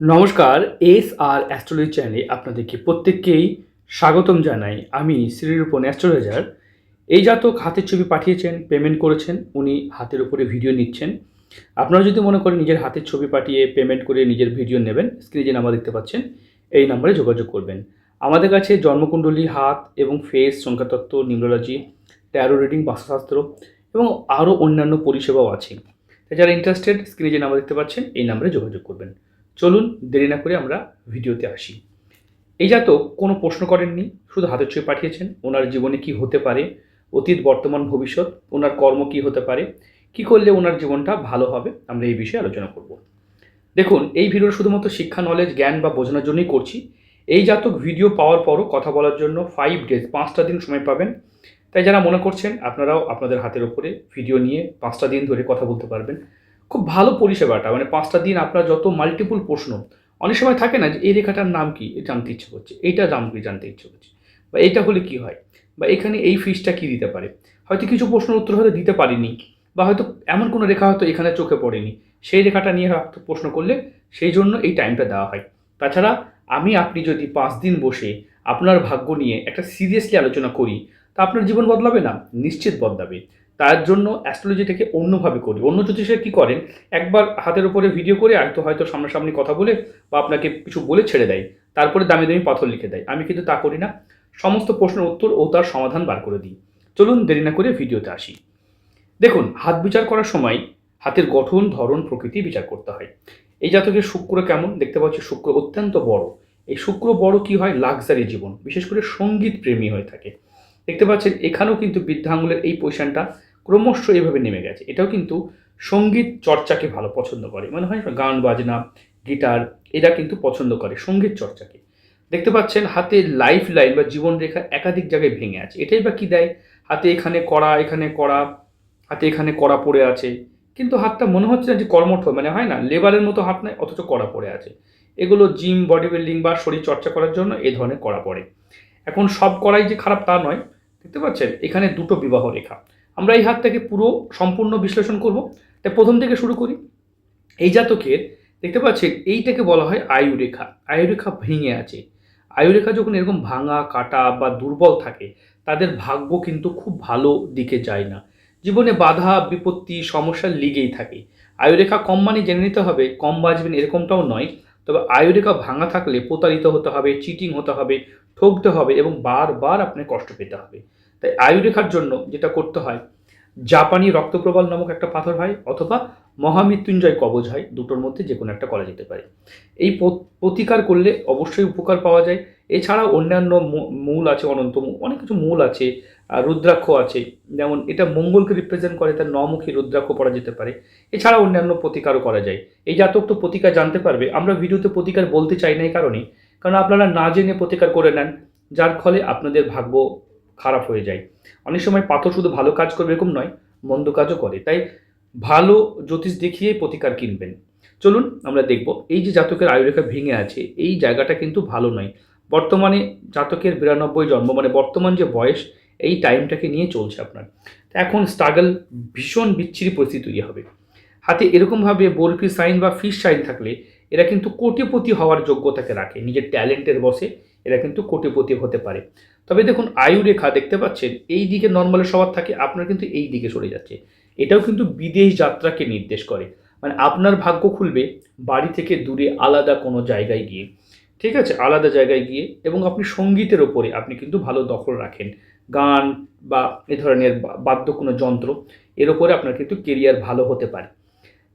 নমস্কার এস আর অ্যাস্ট্রোলজি চ্যানেলে আপনাদেরকে প্রত্যেককেই স্বাগতম জানাই। আমি শ্রীরূপন অ্যাস্ট্রোলজার। এই জাতক হাতের ছবি পাঠিয়েছেন পেমেন্ট করেছেন, উনি হাতের উপরে ভিডিও নিচ্ছেন। আপনারা যদি মনে করেন নিজের হাতের ছবি পাঠিয়ে পেমেন্ট করে নিজের ভিডিও নেবেন স্ক্রিনে যে নাম্বার দেখতে পাচ্ছেন, এই নাম্বারে যোগাযোগ করবেন। আমাদের কাছে জন্মকুণ্ডলী হাত এবং ফেস সংখ্যাতত্ত্ব, নিউরোলজি ট্যারো রিডিং বাস্তুশাস্ত্র এবং আরও অন্যান্য পরিষেবাও আছে। যারা ইন্টারেস্টেড স্ক্রিনে যে নাম্বার দেখতে পাচ্ছেন, এই নাম্বারে যোগাযোগ করবেন। চলুন দেরি না করে আমরা ভিডিওতে আসি। এই জাতক কোনো প্রশ্ন করেননি, শুধু হাতের ছবি পাঠিয়েছেন, ওনার জীবনে কি হতে পারে, অতীত, বর্তমান, ভবিষ্যৎ, ওনার কর্ম কি হতে পারে, কি করলে ওনার জীবনটা ভালো হবে, আমরা এই বিষয়ে আলোচনা করব। দেখুন, এই ভিডিও শুধুমাত্র শিক্ষা নলেজ জ্ঞান বা বোঝানোর জন্যই করছি। এই জাতক ভিডিও পাওয়ার পরও কথা বলার জন্য ফাইভ ডেজ পাঁচটা দিন সময় পাবেন। তাই যারা মনে করছেন, আপনারাও আপনাদের হাতের ওপরে ভিডিও নিয়ে পাঁচটা দিন ধরে কথা বলতে পারবেন। খুব ভালো পরিষেবাটা মানে পাঁচটা দিন আপনার যত মাল্টিপুল প্রশ্ন, অনেক সময় থাকে না যে এই রেখাটার নাম কি জানতে ইচ্ছে করছে, এইটা দাম কি জানতে ইচ্ছে করছে, বা এইটা হলে কি হয়, বা এখানে এই ফিসটা কি দিতে পারে, হয়তো কিছু প্রশ্নের উত্তর হয়তো দিতে পারিনি, বা হয়তো এমন কোনো রেখা হয়তো এখানে চোখে পড়েনি, সেই রেখাটা নিয়ে হয়তো প্রশ্ন করলে সেই জন্য এই টাইমটা দেওয়া হয়। তাছাড়া আমি আপনি যদি পাঁচ দিন বসে আপনার ভাগ্য নিয়ে একটা সিরিয়াসলি আলোচনা করি আপনার জীবন বদলাবে না, নিশ্চিত বদলাবে। তার জন্য অ্যাস্ট্রোলজিটাকে অন্যভাবে করি অন্য জ্যোতিষে কী করেন? একবার হাতের উপরে ভিডিও করে হয়তো হয়তো সামনাসামনি কথা বলে বা আপনাকে কিছু বলে ছেড়ে দেয়। তারপরে দামি দামি পাথর লিখে দেয়। আমি কিন্তু তা করি না। সমস্ত প্রশ্নের উত্তর ও তার সমাধান বার করে দিই। চলুন দেরি না করে ভিডিওতে আসি। দেখুন, হাত বিচার করার সময় হাতের গঠন, ধরন, প্রকৃতি বিচার করতে হয়। এই জাতকের শুক্র কেমন? দেখতে পাচ্ছি শুক্র অত্যন্ত বড়। এই শুক্র বড় কি হয়? লাক্সারি জীবন। বিশেষ করে সংগীত প্রেমী হয়ে থাকে। দেখতে পাচ্ছেন, এখানেও কিন্তু বৃদ্ধাঙ্গুলের এই পজিশনটা ক্রমশ এইভাবে নেমে গেছে। এটাও কিন্তু সংগীত চর্চাকে ভালো পছন্দ করে। মানে হয় গান, বাজনা, গিটার, এরা কিন্তু পছন্দ করে সংগীত চর্চাকে। দেখতে পাচ্ছেন, হাতে লাইফ লাইন বা জীবন রেখা একাধিক জায়গায় ভেঙে আছে। এটাই বা কি দেয়? হাতে এখানে কড়া এখানে কড়া, হাতে এখানে কড়া পড়ে আছে। কিন্তু হাতটা মনে হচ্ছে না যে কর্মঠ মানে হয় না? লেবারের মতো হাত নয়, অথচ কড়া পড়ে আছে। এগুলো জিম, বডি বিল্ডিং বা শরীর চর্চা করার জন্য এ ধরনের কড়া পড়ে। এখন সব কড়াই যে খারাপ তা নয়, দেখতে পাচ্ছেন? এখানে দুটো বিবাহ রেখা। আমরা এই হাতটাকে পুরো সম্পূর্ণ বিশ্লেষণ করব। তাই প্রথম থেকে শুরু করি। এই জাতকের, দেখতে পাচ্ছেন, এইটাকে বলা হয় আয়ুরেখা আয়ুরেখা ভেঙে আছে। আয়ুরেখা যখন এরকম ভাঙা, কাটা বা দুর্বল থাকে, তাদের ভাগ্য কিন্তু খুব ভালো দিকে যায় না। জীবনে বাধা, বিপত্তি, সমস্যা লেগেই থাকে। আয়ুরেখা কম মানে জেনে নিতে হবে, কম বাজবেন এরকমটাও নয়। তবে আয়ুরেখা ভাঙা থাকলে প্রতারিত হতে হবে চিটিং হতে হবে, ঠকতে হবে এবং বারবার আপনি কষ্ট পেতে হবে। তাই আয়ুরেখার জন্য যেটা করতে হয়, জাপানি রক্তপ্রবাল নামক একটা পাথর হয় অথবা মহামৃত্যুঞ্জয় কবজ হয়, দুটোর মধ্যে যে কোনো একটা করা যেতে পারে। এই প্রতিকার করলে অবশ্যই উপকার পাওয়া যায়। এছাড়াও অন্যান্য মূল আছে, অনন্ত অনেক কিছু মূল আছে। রুদ্রাক্ষ আছে। যেমন এটা মঙ্গলকে রিপ্রেজেন্ট করে, তার নমুখী রুদ্রাক্ষ পড়া যেতে পারে। এছাড়া অন্যান্য প্রতিকারও করা যায়। এই জাতক তো প্রতিকার জানতে পারবে। আমরা ভিডিওতে প্রতিকার বলতে চাই না এই কারণেই। কারণ আপনারা না জেনে প্রতিকার করে নেন, যার ফলে আপনাদের ভাগ্য খারাপ হয়ে যায়। অনেক সময় পাথর শুধু ভালো কাজ করবে এরকম নয়, মন্দ কাজও করে। তাই ভালো জ্যোতিষ দেখিয়ে প্রতিকার কিনবেন। চলুন আমরা দেখব, এই যে জাতকের আয়ুরেখা ভেঙে আছে, এই জায়গাটা কিন্তু ভালো নয়। বর্তমানে জাতকের বিরানব্বই জন্ম মানে বর্তমান যে বয়স এই টাইমটাকে নিয়ে চলছে আপনার। এখন স্ট্রাগল ভীষণ বিচ্ছিরি পরিস্থিতি তৈরি হবে। হাতে এরকমভাবে বরফি সাইন বা ফিশ সাইন থাকলে এরা কিন্তু কোটিপতি হওয়ার যোগ্যতাকে রাখে। নিজের ট্যালেন্টের বসে এরা কিন্তু কোটিপতি হতে পারে। তবে দেখুন আয়ু রেখা দেখতে পাচ্ছেন, এই দিকে নর্মালে সবার থাকে, আপনার কিন্তু এই দিকে সরে যাচ্ছে। এটাও কিন্তু বিদেশ যাত্রাকে নির্দেশ করে। মানে আপনার ভাগ্য খুলবে বাড়ি থেকে দূরে আলাদা কোনো জায়গায় গিয়ে। ঠিক আছে? আলাদা জায়গায় গিয়ে এবং আপনি সঙ্গীতের ওপরে আপনি কিন্তু ভালো দখল রাখেন। গান বা এ ধরনের বাদ্য কোনো যন্ত্র, এর ওপরে আপনার কিন্তু কেরিয়ার ভালো হতে পারে।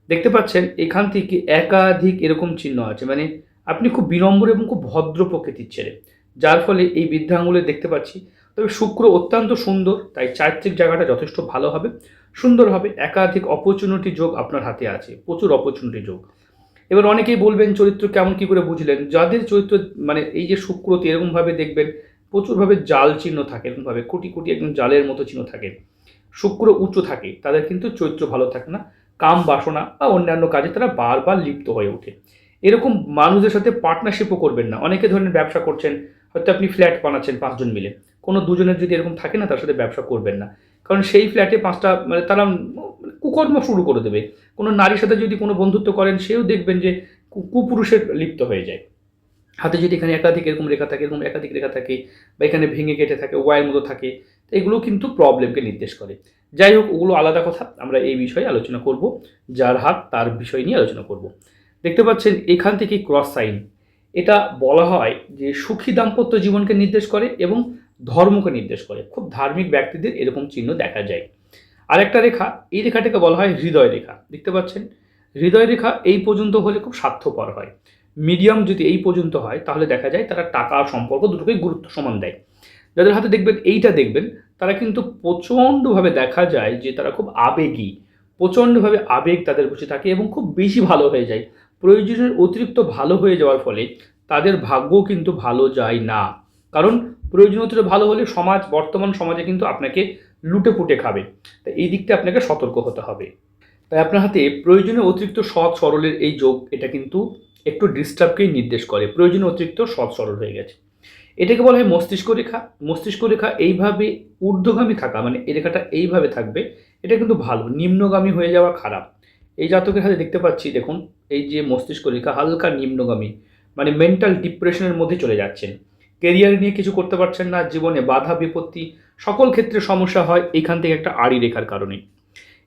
দেখতে পাচ্ছেন, এখান থেকে একাধিক এরকম চিহ্ন আছে মানে আপনি খুব বিনম্র এবং খুব ভদ্র প্রকৃতির ছেলে, যার ফলে এই বৃদ্ধাঙ্গুলে দেখতে পাচ্ছি। তবে শুক্র অত্যন্ত সুন্দর, তাই চারিত্রিক জায়গাটা যথেষ্ট ভালো হবে। সুন্দর হবে, একাধিক অপরচুনিটি যোগ আপনার হাতে আছে, প্রচুর অপরচুনিটি যোগ। এবার অনেকেই বলবেন, চরিত্র কেমন কি করে বুঝলেন? যাদের চরিত্র মানে এই যে শুক্রতে এরকমভাবে দেখবেন প্রচুরভাবে জাল চিহ্ন থাকে এরকমভাবে, কোটি কোটি একদম জালের মতো চিহ্ন থাকে। শুক্র উঁচু থাকে, তাদের কিন্তু চরিত্র ভালো থাকে না। কাম বাসনা বা অন্যান্য কাজে তারা বারবার লিপ্ত হয়ে ওঠে। এরকম মানুষদের সাথে পার্টনারশিপও করবেন না। অনেকে ধরনের ব্যবসা করছেন, হয়তো আপনি ফ্ল্যাট বানাচ্ছেন পাঁচজন মিলে। কোনো দুজনের যদি এরকম থাকে না, তার সাথে ব্যবসা করবেন না। কারণ সেই ফ্ল্যাটে পাঁচটা মানে তারা কুকর্ম শুরু করে দেবে। কোনো নারীর সাথে যদি কোনো বন্ধুত্ব করেন, সেও দেখবেন যে কুপুরুষের লিপ্ত হয়ে যায়। হাতে যদি এখানে একাধিক এরকম রেখা থাকে, এরকম একাধিক রেখা থাকে বা এখানে ভেঙে কেটে থাকে ওয়াইয়ের মতো থাকে এগুলো কিন্তু প্রবলেমকে নির্দেশ করে। যাই হোক, ওগুলো আলাদা কথা, আমরা এই বিষয়ে আলোচনা করব, যার হাত তার বিষয় নিয়ে আলোচনা করব। দেখতে পাচ্ছেন, এখান থেকে ক্রস সাইন এটা বলা হয় যে সুখী দাম্পত্য জীবনকে নির্দেশ করে এবং ধর্মকে নির্দেশ করে। খুব ধার্মিক ব্যক্তিদের এরকম চিহ্ন দেখা যায়। আরেকটা রেখা, এই রেখাটাকে বলা হয় হৃদয় রেখা। দেখতে পাচ্ছেন, হৃদয় রেখা এই পর্যন্ত হলে খুব স্বার্থপর হয়। মিডিয়াম যদি এই পর্যন্ত হয়, তাহলে দেখা যায় তারা টাকা আর সম্পর্ক দুটোকেই গুরুত্ব সমান দেয়। যাদের হাতে দেখবেন এইটা দেখবেন, তারা কিন্তু প্রচণ্ডভাবে দেখা যায় যে তারা খুব আবেগী। প্রচণ্ডভাবে আবেগ তাদের বসে থাকে এবং খুব বেশি ভালো হয়ে যায়। প্রয়োজনের অতিরিক্ত ভালো হয়ে যাওয়ার ফলে তাদের ভাগ্যও কিন্তু ভালো যায় না। কারণ প্রয়োজন অতিরিক্ত ভালো হলে সমাজ, বর্তমান সমাজে কিন্তু আপনাকে লুটে পুটে খাবে। তাই এই দিকটা আপনাকে সতর্ক হতে হবে। তাই আপনার হাতে প্রয়োজনে অতিরিক্ত সৎ সরলের এই যোগ, এটা কিন্তু একটু ডিস্টার্বকেই নির্দেশ করে। প্রয়োজনীয় অতিরিক্ত সব সরল হয়ে গেছে। এটাকে বলা হয় মস্তিষ্ক রেখা। মস্তিষ্ক রেখা এইভাবে ঊর্ধ্বগামী থাকা মানে এই রেখাটা এইভাবে থাকবে, এটা কিন্তু ভালো। নিম্নগামী হয়ে যাওয়া খারাপ। এই জাতকের হাতে দেখতে পাচ্ছি, দেখুন, এই যে মস্তিষ্ক রেখা হালকা নিম্নগামী মানে মেন্টাল ডিপ্রেশনের মধ্যে চলে যাচ্ছেন। কেরিয়ার নিয়ে কিছু করতে পারছেন না, জীবনে বাধা, বিপত্তি, সকল ক্ষেত্রে সমস্যা হয় এখান থেকে একটা আড়ি রেখার কারণে।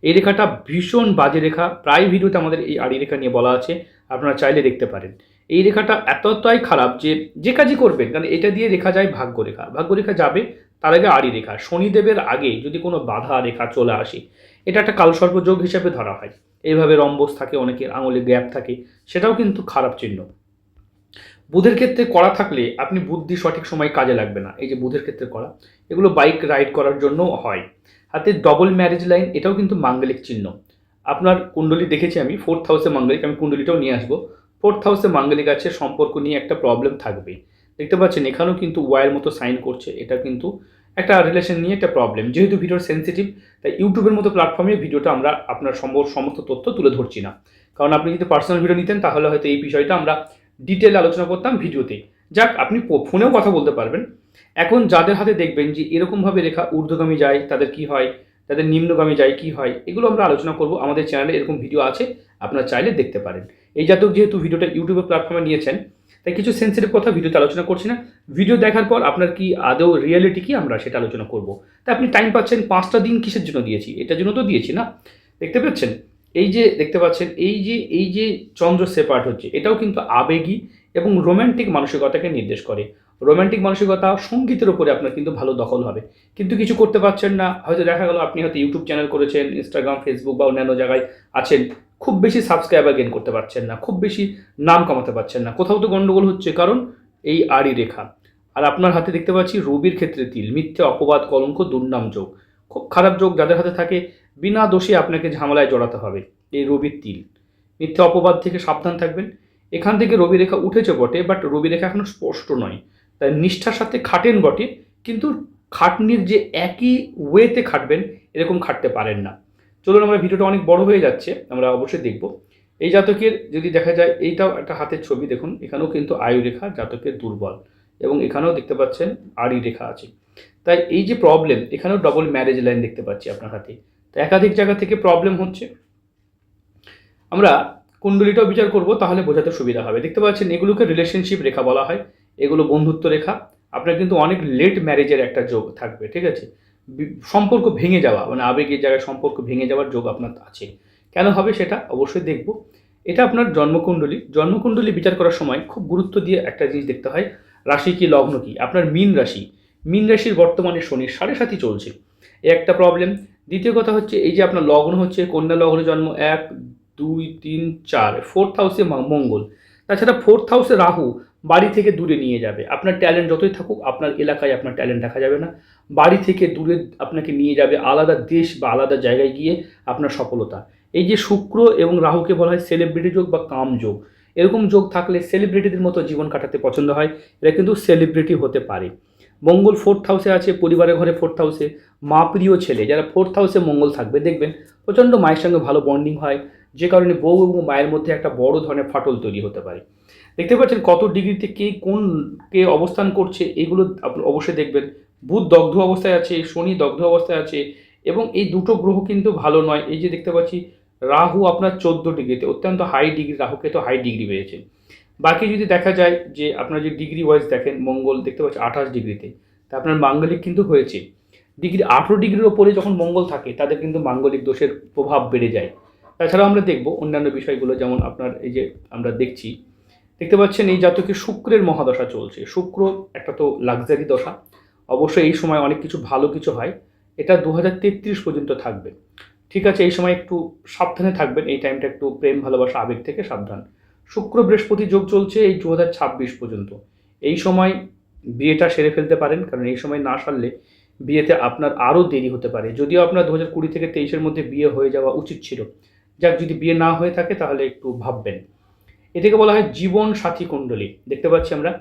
এই রেখাটা ভীষণ বাজে রেখা। প্রায় ভিডিওতে আমাদের এই আড়ি রেখা নিয়ে বলা আছে। আপনারা চাইলে দেখতে পারেন। এই রেখাটা এতটাই খারাপ যে যে কাজই করবেন, কারণ এটা দিয়ে রেখা যায় ভাগ্য রেখা ভাগ্য রেখা যাবে তার আগে আড়ি রেখা। শনিদেবের আগে যদি কোনো বাধা রেখা চলে আসে, এটা একটা কালসর্প যোগ হিসেবে ধরা হয়। এইভাবে রম্বস থাকে, অনেকের আঙুলে গ্যাপ থাকে, সেটাও কিন্তু খারাপ চিহ্ন। বুধের ক্ষেত্রে করা থাকলে আপনি বুদ্ধি সঠিক সময় কাজে লাগবে না। এই যে বুধের ক্ষেত্রে করা এগুলো বাইক রাইড করার জন্য হয়। হাতে ডবল ম্যারেজ লাইন এটাও কিন্তু মাঙ্গলিক চিহ্ন। আপনার কুণ্ডলী দেখেছি আমি ফোর্থ হাউসে মাঙ্গলিক, আমি কুণ্ডলিটাও নিয়ে আসব। ফোর্থ হাউসে মাঙ্গলিক আছে, সম্পর্ক নিয়ে একটা প্রবলেম থাকবে দেখতে পাচ্ছেন, এখানেও কিন্তু ওয়াইয়ের মতো সাইন করছে, এটা কিন্তু একটা রিলেশন নিয়ে একটা প্রবলেম যেহেতু ভিডিওর সেন্সিটিভ তাই ইউটিউবের মতো প্ল্যাটফর্মে ভিডিওটা আমরা আপনার সম্ভব সমস্ত তথ্য তুলে ধরছি না। কারণ আপনি যদি পার্সোনাল ভিডিও নিতেন, তাহলে হয়তো এই বিষয়টা আমরা ডিটেল আলোচনা করতাম ভিডিওতে। যাক, আপনি ফোনেও কথা বলতে পারবেন। এখন যাদের হাতে দেখবেন যে এরকমভাবে রেখা ঊর্ধ্বগামী যায়, তাদের কি হয়? তাদের নিম্নগামী যায় কি হয়, এগুলো আমরা আলোচনা করব। আমাদের চ্যানেলে এরকম ভিডিও আছে, আপনারা চাইলে দেখতে পারেন। এই জাতক যেহেতু ভিডিওটা ইউটিউবের প্ল্যাটফর্মে নিয়েছেন, তাই কিছু সেন্সিটিভ কথা ভিডিওতে আলোচনা করছি না। ভিডিও দেখার পর আপনার কি আদৌ রিয়েলিটি কি আমরা সেটা আলোচনা করব। তাই আপনি টাইম পাচ্ছেন পাঁচটা দিন কিসের জন্য দিয়েছি? এটার জন্য তো দিয়েছি না। দেখতে পাচ্ছেন? এই যে, দেখতে পাচ্ছেন, এই যে এই যে চন্দ্র সেপারেট হচ্ছে, এটাও কিন্তু আবেগী এবং রোম্যান্টিক মানসিকতাকে নির্দেশ করে। রোম্যান্টিক মানসিকতা সঙ্গীতের উপরে আপনার কিন্তু ভালো দখল হবে। কিন্তু কিছু করতে পারছেন না। হয়তো দেখা গেল আপনি হয়তো ইউটিউব চ্যানেল করেছেন ইনস্টাগ্রাম ফেসবুক বা অন্যান্য জায়গায় আছেন। খুব বেশি সাবস্ক্রাইবার গেন করতে পারছেন না। খুব বেশি নাম কমাতে পারছেন না। কোথাও তো গন্ডগোল হচ্ছে কারণ এই আড়ি রেখা। আর আপনার হাতে দেখতে পাচ্ছি রবির ক্ষেত্রে তিল, মিথ্যে, অপবাদ, কলঙ্ক, দুর্নাম যোগ। খুব খারাপ যোগ যাদের হাতে থাকে, বিনা দোষে আপনাকে ঝামেলায় জড়াতে হবে। এই রবির তিল। মিথ্যে, অপবাদ থেকে সাবধান থাকবেন। এখান থেকে রবি রেখা উঠেছে বটে বাট রবি রেখা এখনও স্পষ্ট নয়। তাই নিষ্ঠার সাথে খাটেন বটে, কিন্তু খাটনির যে একই ওয়েতে খাটবেন, এরকম খাটতে পারেন না। চলুন আমরা ভিডিওটা অনেক বড় হয়ে যাচ্ছে, আমরা অবশ্যই দেখব। এই জাতকের যদি দেখা যায়, এইটাও একটা হাতের ছবি, দেখুন, এখানেও কিন্তু আয়ু রেখা জাতকের দুর্বল, এবং এখানেও দেখতে পাচ্ছেন আড়ি রেখা আছে। তাই এই যে প্রবলেম এখানেও ডবল ম্যারেজ লাইন দেখতে পাচ্ছি আপনার হাতে। তো একাধিক জায়গা থেকে প্রবলেম হচ্ছে। আমরা কুণ্ডলিটাও বিচার করব, তাহলে বোঝাতে সুবিধা হবে। দেখতে পাচ্ছেন, এগুলোকে রিলেশনশিপ রেখা বলা হয়, এগুলো বন্ধুত্ব রেখা। আপনার কিন্তু অনেক লেট ম্যারেজের একটা যোগ থাকবে, ঠিক আছে? সম্পর্ক ভেঙে যাওয়া মানে আবেগের জায়গায় সম্পর্ক ভেঙে যাওয়ার যোগ আপনার আছে। কেন হবে সেটা অবশ্যই দেখব। এটা আপনার জন্মকুণ্ডলী। জন্মকুণ্ডলী বিচার করার সময় খুব গুরুত্ব দিয়ে একটা জিনিস দেখতে হয়, রাশি কি, লগ্ন কি? আপনার মীন রাশি। মীন রাশির বর্তমানে শনি সাড়ে সাতই চলছে। একটা প্রবলেম দ্বিতীয় কথা হচ্ছে, এই যে আপনার লগ্ন হচ্ছে, কন্যা লগ্ন জন্ম এক দুই, তিন, চার ফোর্থ হাউসে মঙ্গল। তাছাড়া ফোর্থ হাউসে রাহু বাড়ি থেকে দূরে নিয়ে যাবে। আপনার ট্যালেন্ট যতই থাকুক, আপনার এলাকায় আপনার ট্যালেন্ট দেখা যাবে না। বাড়ি থেকে দূরে আপনাকে নিয়ে যাবে আলাদা দেশ বা আলাদা জায়গায় গিয়ে আপনার সফলতা। এই যে শুক্র এবং রাহুকে বলা হয় সেলিব্রিটি যোগ বা কাম যোগ। এরকম যোগ থাকলে সেলিব্রিটিদের মতো জীবন কাটাতে পছন্দ হয়। এরা কিন্তু সেলিব্রিটি হতে পারে। মঙ্গল ফোর্থ হাউসে আছে, পরিবারের ঘরে ফোর্থ হাউসে মা প্রিয় ছেলে। যারা ফোর্থ হাউসে মঙ্গল থাকবে, দেখবেন প্রচণ্ড মায়ের সঙ্গে ভালো বন্ডিং হয়। যে কারণে বউ এবং মায়ের মধ্যে একটা বড় ধরনের ফাটল তৈরি হতে পারে। দেখতে পাচ্ছেন কত ডিগ্রিতে কে কোন কে অবস্থান করছে, এগুলো আপনি অবশ্যই দেখবেন। বুধ দগ্ধ অবস্থায় আছে, শনি দগ্ধ অবস্থায় আছে এবং এই দুটো গ্রহ কিন্তু ভালো নয়। এই যে দেখতে পাচ্ছি, রাহু আপনার চোদ্দ ডিগ্রিতে, অত্যন্ত হাই ডিগ্রি, রাহুকে তো হাই ডিগ্রি পেয়েছে বাকি যদি দেখা যায় যে আপনার যে ডিগ্রি ওয়াইজ দেখেন, মঙ্গল দেখতে পাচ্ছেন আঠাশ ডিগ্রিতে, তা আপনার মাঙ্গলিক কিন্তু হয়েছে। ডিগ্রি আঠেরো ডিগ্রির ওপরে যখন মঙ্গল থাকে, তাদের কিন্তু মাঙ্গলিক দোষের প্রভাব বেড়ে যায়। তাছাড়াও আমরা দেখব অন্যান্য বিষয়গুলো, যেমন আপনার এই যে আমরা দেখছি, দেখতে পাচ্ছেন এই জাতকে শুক্রের মহাদশা চলছে। শুক্র একটা তো লাক্সারি দশা। অবশ্যই এই সময় অনেক কিছু ভালো কিছু হয়। এটা দু হাজার তেত্রিশ পর্যন্ত থাকবে। ঠিক আছে, এই সময় একটু সাবধানে থাকবেন, এই টাইমটা একটু প্রেম, ভালোবাসা, আবেগ থেকে সাবধান। শুক্র বৃহস্পতি যোগ চলছে এই দু হাজার ছাব্বিশ পর্যন্ত। এই সময় বিয়েটা সেরে ফেলতে পারেন, কারণ এই সময় না সারলে বিয়েতে আপনার আরও দেরি হতে পারে। যদিও আপনার দু হাজার কুড়ি থেকে তেইশের মধ্যে বিয়ে হয়ে যাওয়া উচিত ছিল। যাক, যদি বিয়ে না হয়ে থাকে, তাহলে একটু ভাববেন। এটাকে বলা হয় জীবন সাথী কুণ্ডলী। দেখতে পাচ্ছি আমরা।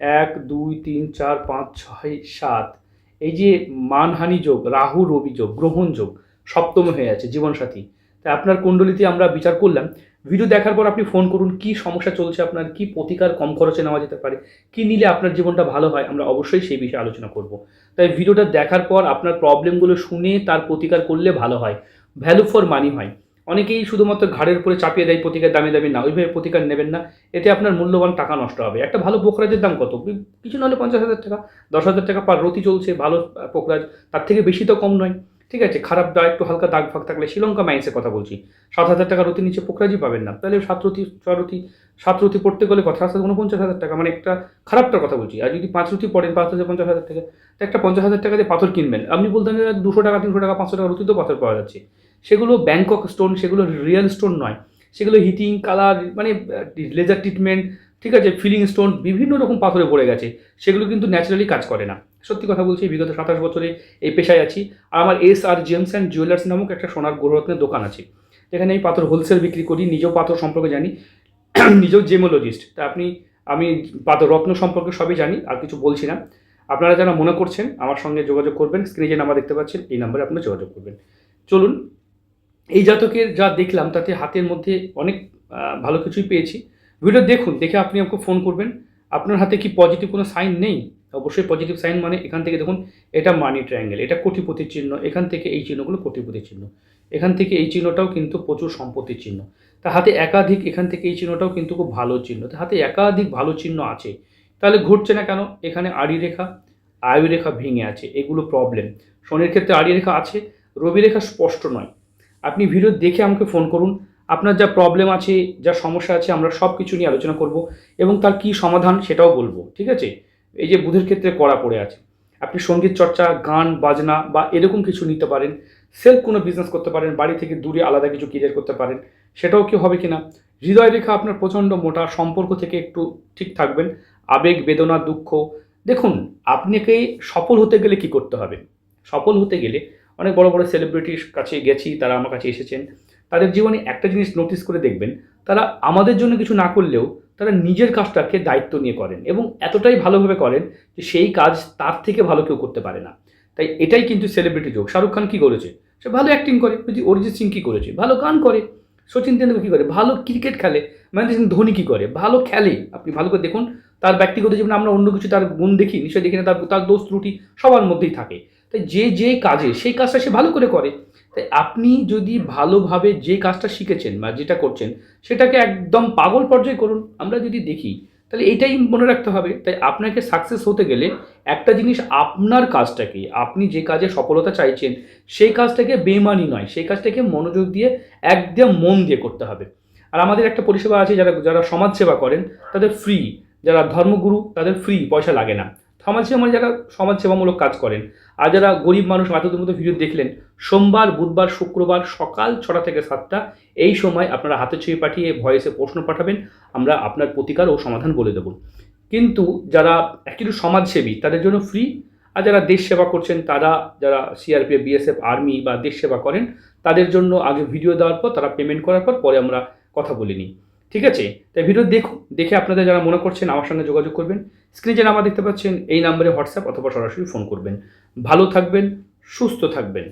এক, দুই, তিন, চার, পাঁচ, ছয়, সাত। এই যে মানহানি যোগ, রাহু, রবি যোগ, গ্রহণ যোগ, সপ্তম হয়ে আছে, জীবনসাথী। তাই আপনার কুণ্ডলিতে আমরা বিচার করলাম। ভিডিও দেখার পর আপনি ফোন করুন, কি সমস্যা চলছে আপনার, কি প্রতিকার কম খরচে নেওয়া যেতে পারে, কি নিলে আপনার জীবনটা ভালো হয়, আমরা অবশ্যই সেই বিষয়ে আলোচনা করব। তাই ভিডিওটা দেখার পর আপনার প্রবলেমগুলো শুনে তার প্রতিকার করলে ভালো হয়। ভ্যালু ফর মানি হয়। অনেকেই শুধুমাত্র ঘাড়ের উপরে চাপিয়ে দেয় প্রতিকার, দামি দামি না, ওইভাবে প্রতিকার নেবেন না। এতে আপনার মূল্যবান টাকা নষ্ট হবে। একটা ভালো পোখরাজের দাম কত? কিছু নাহলে পঞ্চাশ হাজার টাকা, দশ হাজার টাকা পার রতি চলছে ভালো পোখরাজ। তার থেকে বেশি তো কম নয়। ঠিক আছে, খারাপ দাগ একটু হালকা দাগ ফাগ থাকলে শ্রীলঙ্কা মাইন্সের কথা বলছি। সাত হাজার টাকা রতি নিচে পোখরাজই পাবেন না। তাহলে সাত রতি ছয় রতি, সাত রতি পড়তে গেলে কথা আসতে উনপঞ্চাশ হাজার টাকা। মানে একটা খারাপটার কথা বলছি। আর যদি পাঁচ রতি পড়েন, পাঁচ হাজার, পঞ্চাশ হাজার টাকা, তো একটা পঞ্চাশ হাজার টাকা দিয়ে পাথর কিনবেন। আপনি বলতেন দুশো টাকা, তিনশো টাকা, পাঁচশো টাকা রতিতেও পাথর পাওয়া যাচ্ছে। সেগুলো ব্যাংকক স্টোন সেগুলো রিয়েল স্টোন নয়। সেগুলো হিটিং কালার মানে লেজার ট্রিটমেন্ট ঠিক আছে ফিলিং স্টোন বিভিন্ন রকম পাথরে পড়ে গেছে। সেগুলো কিন্তু ন্যাচারালি কাজ করে না। সত্যি কথা বলছি বিগত সাতাশ বছরে এই পেশায় আছি। আর আমার S R gems and jewellers নামক একটা সোনার গৌররত্নের দোকান আছে। যেখানে এই পাথর হোলসেল বিক্রি করি, নিজেও পাথর সম্পর্কে জানি, নিজেও জেমোলজিস্ট তা আপনি, আমি পাথর রত্ন সম্পর্কে সবই জানি, আর কিছু বলছি না। আপনারা যারা মনে করছেন, আমার সঙ্গে যোগাযোগ করবেন স্ক্রিনে যে নাম্বার দেখতে পাচ্ছেন, এই নাম্বারে আপনারা যোগাযোগ করবেন। চলুন এই জাতকের যা দেখলাম, তাতে হাতের মধ্যে অনেক ভালো কিছুই পেয়েছি। ভিডিও দেখুন, দেখে আপনি আমাকে ফোন করবেন। আপনার হাতে কি পজিটিভ কোনো সাইন নেই? অবশ্যই পজিটিভ সাইন মানে এখান থেকে দেখুন, এটা মানি ট্রায়াঙ্গেল এটা কোটিপতির চিহ্ন, এখান থেকে এই চিহ্নগুলো কোটিপতির চিহ্ন। এখান থেকে এই চিহ্নটাও কিন্তু প্রচুর সম্পত্তির চিহ্ন। তা হাতে একাধিক, এখান থেকে এই চিহ্নটাও কিন্তু খুব ভালো চিহ্ন। তা হাতে একাধিক ভালো চিহ্ন আছে। তাহলে ঘটছে না কেন? এখানে আড়ি রেখা, আয়ু রেখা ভেঙে আছে। এগুলো প্রবলেম শনির ক্ষেত্রে আড়ি রেখা আছে। রবি রেখা স্পষ্ট নয়। আপনি ভিডিও দেখে আমাকে ফোন করুন। আপনার যা প্রবলেম আছে, যা সমস্যা আছে, আমরা সব কিছু নিয়ে আলোচনা করব এবং তার কি সমাধান সেটাও বলব, ঠিক আছে? এই যে বুধের ক্ষেত্রে কড়া পড়ে আছে। আপনি সংগীত চর্চা, গান, বাজনা বা এরকম কিছু নিতে পারেন সেলফ কোনো বিজনেস করতে পারেন, বাড়ি থেকে দূরে আলাদা কিছু ক্রিয়েট করতে পারেন, সেটাও কি হবে কিনা? হৃদয় রেখা আপনার প্রচণ্ড মোটা, সম্পর্ক থেকে একটু ঠিক থাকবেন, আবেগ, বেদনা, দুঃখ। দেখুন, আপনাকে সফল হতে গেলে কি করতে হবে? সফল হতে গেলে অনেক বড় বড় সেলিব্রিটির কাছে গেছি, তারা আমার কাছে এসেছেন। তাদের জীবনে একটা জিনিস নোটিস করে দেখবেন, তারা আমাদের জন্য কিছু না করলেও তারা নিজের কাজটাকে দায়িত্ব নিয়ে করেন এবং এতটাই ভালোভাবে করেন যে সেই কাজ তার থেকে ভালো কেউ করতে পারে না। তাই এটাই কিন্তু সেলিব্রিটি যোগ। শাহরুখ খান কী করেছে? সে ভালো অ্যাক্টিং করে যদি অরিজিৎ সিং কী করেছে? ভালো গান করে। সচিন তেন্ডুলকর কী করে? ভালো ক্রিকেট খেলে। মহেন্দ্র সিং ধোনি কী করে? ভালো খেলে। আপনি ভালো করে দেখুন, তার ব্যক্তিগত জীবনে আমরা অন্য কিছু তার গুণ দেখি, নিশ্চয়ই দেখি না, তার তার দোষ ত্রুটি সবার মধ্যেই থাকে। তাই যে যে কাজে, সেই কাজটা সে ভালো করে করে। তাই আপনি যদি ভালোভাবে যে কাজটা শিখেছেন বা যেটা করছেন, সেটাকে একদম পাগল পর্যায়ে করুন। আমরা যদি দেখি, তাহলে এটাই মনে রাখতে হবে। তাই আপনাকে সাকসেস হতে গেলে একটা জিনিস আপনার কাজটাকে, আপনি যে কাজে সফলতা চাইছেন, সেই কাজটাকে বেমানি নয়, সেই কাজটাকে মনোযোগ দিয়ে একদম মন দিয়ে করতে হবে। আর আমাদের একটা পরিষেবা আছে যারা যারা সমাজসেবা করেন, তাদের ফ্রি যারা ধর্মগুরু, তাদের ফ্রি পয়সা লাগে না। সমাজসেবা মানে যারা সমাজসেবামূলক কাজ করেন, আর যারা গরিব মানুষ মাতুদের মতো ভিডিও দেখলেন, সোমবার, বুধবার, শুক্রবার সকাল ছটা থেকে সাতটা, এই সময় আপনারা হাতে ছুঁয়ে পাঠিয়ে ভয়েসে প্রশ্ন পাঠাবেন, আমরা আপনার প্রতিকার ও সমাধান বলে দেব। কিন্তু যারা অ্যাকচুয়ালি সমাজসেবী, তাদের জন্য ফ্রি আর যারা দেশ সেবা করছেন, তারা যারা সিআরপিএফ বিএসএফ আর্মি বা দেশ সেবা করেন, তাদের জন্য আগে ভিডিও দেওয়ার পর, তারা পেমেন্ট করার পর, পরে আমরা কথা বলে নিই। ঠিক আছে? তাই ভিডিও দেখুন, দেখে আপনাদের যারা মনে করছেন আমার সঙ্গে যোগাযোগ করবেন স্ক্রিনে যে নাম্বার দেখতে পাচ্ছেন, এই নাম্বারে হোয়াটসঅ্যাপ অথবা সরাসরি ফোন করবেন। ভালো থাকবেন, সুস্থ থাকবেন।